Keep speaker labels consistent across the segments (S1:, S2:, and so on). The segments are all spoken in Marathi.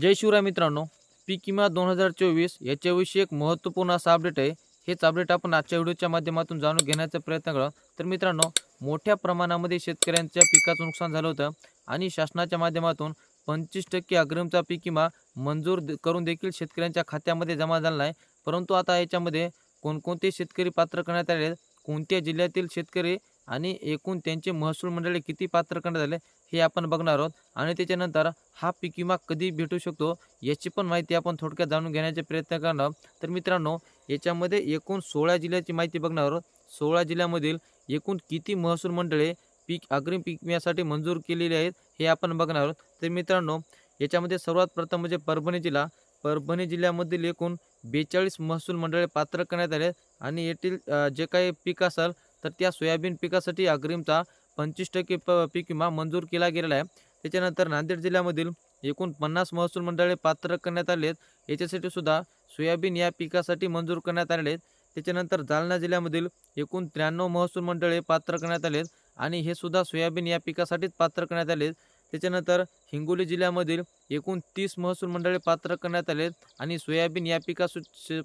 S1: जय शिवराय मित्रांनो पीक विमा दोन हजार चोवीस याच्याविषयी एक महत्त्वपूर्ण असा अपडेट आहे. हेच अपडेट आपण आजच्या व्हिडिओच्या माध्यमातून जाणून घेण्याचा प्रयत्न करा. तर मित्रांनो मोठ्या प्रमाणामध्ये शेतकऱ्यांच्या पिकाचं नुकसान झालं होतं आणि शासनाच्या माध्यमातून पंचवीस टक्के अग्रिमचा पीक विमा मंजूर द- करून देखील शेतकऱ्यांच्या खात्यामध्ये जमा झाला नाही. परंतु आता याच्यामध्ये कोणकोणते शेतकरी पात्र करण्यात आले आहेत, कोणत्या जिल्ह्यातील शेतकरी आणि एकूण त्यांचे महसूल मंडळी किती पात्र करण्यात आले हे आपण बघणार आहोत. आणि त्याच्यानंतर हा पीक विमा कधी भेटू शकतो याची पण माहिती आपण थोडक्यात जाणून घेण्याचे प्रयत्न करणार आहोत. तर मित्रांनो याच्यामध्ये एकूण सोळा जिल्ह्याची माहिती बघणार आहोत. सोळा जिल्ह्यामधील एकूण किती महसूल मंडळे पीक अग्रिम पीक विम्यासाठी मंजूर केलेली आहेत हे आपण बघणार आहोत. तर मित्रांनो याच्यामध्ये सर्वात प्रथम म्हणजे परभणी जिल्हा. परभणी जिल्ह्यामधील एकूण बेचाळीस महसूल मंडळे पात्र करण्यात आले. आहेत आणि येथील जे काही पीक असेल तर त्या सोयाबीन पिकासाठी अग्रिमचा पंचवीस टक्के प पीक विमा मंजूर केला गेलेला आहे. त्याच्यानंतर नांदेड जिल्ह्यामधील एकूण पन्नास महसूल मंडळे पात्र करण्यात आले आहेत. याच्यासाठी सुद्धा सोयाबीन या पिकासाठी मंजूर करण्यात आलेले आहेत. त्याच्यानंतर जालना जिल्ह्यामधील एकूण त्र्याण्णव महसूल मंडळे पात्र करण्यात आले आहेत. आणि हे सुद्धा सोयाबीन या पिकासाठीच पात्र करण्यात आले आहेत. त्याच्यानंतर हिंगोली जिल्ह्यामधील एकूण तीस महसूल मंडळे पात्र करण्यात आले आणि सोयाबीन या पिका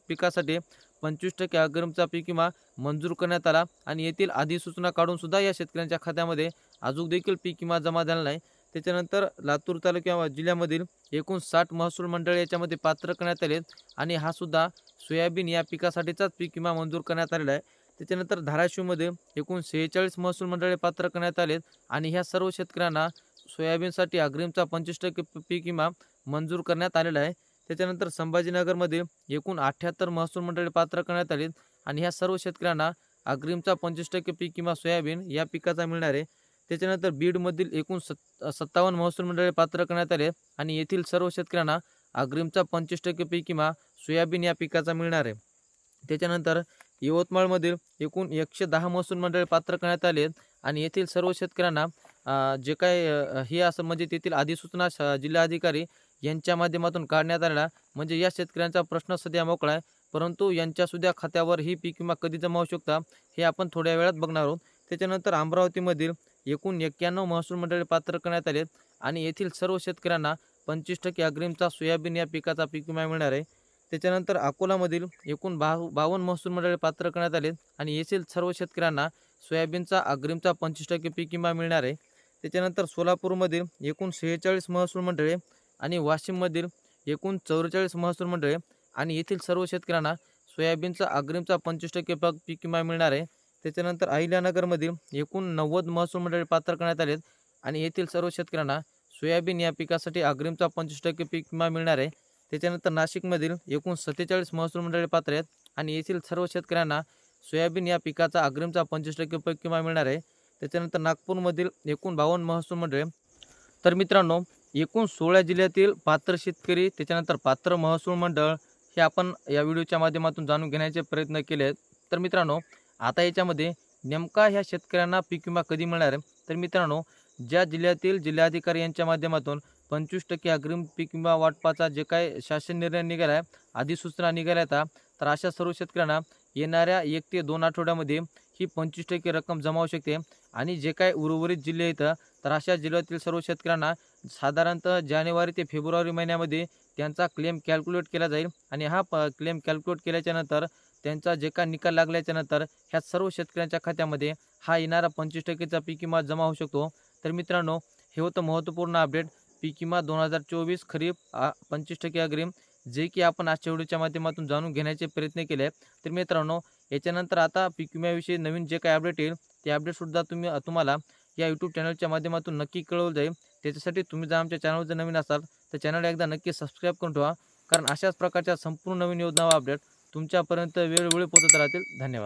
S1: पिकासाठी पंचवीस टक्के अग्रिमचा पीक विमा मंजूर करण्यात आला आणि येथील अधिसूचना काढून सुद्धा या शेतकऱ्यांच्या खात्यामध्ये अजून देखील पीक विमा जमा झाला नाही. त्याच्यानंतर लातूर तालुक्या जिल्ह्यामधील एकूण साठ महसूल मंडळ याच्यामध्ये पात्र करण्यात आले आहेत आणि हा सुद्धा सोयाबीन या पिकासाठीचाच पीक विमा मंजूर करण्यात आलेला आहे. त्याच्यानंतर धाराशिवमध्ये एकूण सेहेचाळीस महसूल मंडळे पात्र करण्यात आले आणि ह्या सर्व शेतकऱ्यांना सोयाबीनसाठी अग्रिमचा पंचवीस टक्के पीक विमा मंजूर करण्यात आलेला आहे. त्याच्यानंतर संभाजीनगरमध्ये एकूण अठ्ठ्याहत्तर महसूल मंडळे पात्र करण्यात आली आणि ह्या सर्व शेतकऱ्यांना अग्रिमचा पंचवीस टक्के पीक किंवा सोयाबीन या पिकाचा मिळणार आहे. त्याच्यानंतर बीडमधील एकूण सत् सत्तावन्न महसूल मंडळे पात्र करण्यात आले आणि येथील सर्व शेतकऱ्यांना अग्रिमचा पंचवीस टक्के पीक किंवा सोयाबीन या पिकाचा मिळणार आहे. त्याच्यानंतर यवतमाळमधील एकूण एकशे दहा महसूल मंडळे पात्र करण्यात आले आणि येथील सर्व शेतकऱ्यांना जे काय हे असं म्हणजे तेथील अधिसूचना श- जिल्हाधिकारी यांच्या माध्यमातून काढण्यात आलेला म्हणजे या शेतकऱ्यांचा प्रश्न सध्या मोकळा आहे. परंतु यांच्या सुद्धा खात्यावर ही पीक विमा कधी जमा होऊ शकता हे आपण थोड्या वेळात बघणार आहोत. त्याच्यानंतर अमरावतीमधील एकूण एक्क्याण्णव महसूल मंडळे पात्र करण्यात आले आणि येथील सर्व शेतकऱ्यांना पंचवीस टक्के अग्रिमचा सोयाबीन या पिकाचा पीक विमा मिळणार आहे. त्याच्यानंतर अकोलामधील एकूण बा बावन्न महसूल मंडळे पात्र करण्यात आले आहेत आणि येथील सर्व शेतकऱ्यांना सोयाबीनचा अग्रिमचा पंचवीस टक्के पीक विमा मिळणार आहे. त्याच्यानंतर सोलापूरमधील एकूण सेहेचाळीस महसूल मंडळे आणि वाशिममधील एकूण चौवेचाळीस महसूल मंडळे आणि येथील सर्व शेतकऱ्यांना सोयाबीनचा अग्रिमचा पंचवीस टक्के पाक पीक विमा मिळणार आहे. त्याच्यानंतर अहिल्यानगरमधील एकूण नव्वद महसूल मंडळे पात्र करण्यात आले आहेत आणि येथील सर्व शेतकऱ्यांना सोयाबीन या पिकासाठी अग्रिमचा पंचवीस टक्के पीक विमा मिळणार आहे. त्याच्यानंतर नाशिकमधील एकूण सत्तेचाळीस महसूल मंडळे पात्र आहेत आणि येथील सर्व शेतकऱ्यांना सोयाबीन या पिकाचा अग्रिमचा पंचवीस टक्के पीक विमा मिळणार आहे. त्याच्यानंतर नागपूरमधील एकूण बावन्न महसूल मंडळे. तर मित्रांनो एकूण सोळा जिल्ह्यातील पात्र शेतकरी त्याच्यानंतर पात्र महसूल मंडळ हे आपण या व्हिडिओच्या माध्यमातून जाणून घेण्याचे प्रयत्न केले आहेत तर मित्रांनो आता याच्यामध्ये नेमका ह्या शेतकऱ्यांना पीक विमा कधी मिळणार आहे? तर मित्रांनो ज्या जिल्ह्यातील जिल्हाधिकारी यांच्या माध्यमातून पंचवीस टक्के अग्रिम पीक विमा वाटपाचा जे काय शासन निर्णय निघाला आहे अधिसूचना निघाल्या तर अशा सर्व शेतकऱ्यांना येणाऱ्या एक ते दोन आठवड्यामध्ये ही पंचवीस टक्के रक्कम जमा होऊ शकते. आणि जे काय उर्वरित जिल्हे आहेत तर अशा जिल्ह्यातील सर्व शेतकऱ्यांना साधारणतः जानेवारी ते फेब्रुवारी महिन्यामध्ये त्यांचा क्लेम कॅल्क्युलेट केला जाईल. आणि हा प क्लेम कॅल्क्युलेट केल्याच्यानंतर त्यांचा जे काय निकाल लागल्याच्यानंतर ह्या सर्व शेतकऱ्यांच्या खात्यामध्ये हा येणारा पंचवीस टक्केचा पीक विमा जमा होऊ शकतो. तर मित्रांनो हे होतं महत्त्वपूर्ण अपडेट पीक विमा दोन हजार चोवीस खरीप पंचवीस टक्के अग्रिम जे की आपण आजच्या व्हिडिओच्या माध्यमातून जाणून घेण्याचे प्रयत्न केले. तर मित्रांनो याच्यानंतर आता पीक विम्याविषयी नवीन जे काही अपडेट येईल ते अपडेटसुद्धा तुम्ही तुम्हाला या यूट्यूब चॅनलच्या माध्यमातून नक्की कळवलं जाईल. त्याच्यासाठी तुम्ही जर आमच्या चॅनलवर जर नवीन असाल तर चॅनल एकदा नक्की सबस्क्राईब करून ठेवा. कारण अशाच प्रकारच्या संपूर्ण नवीन योजना व अपडेट तुमच्यापर्यंत वेळोवेळी पोहोचत राहतील. धन्यवाद.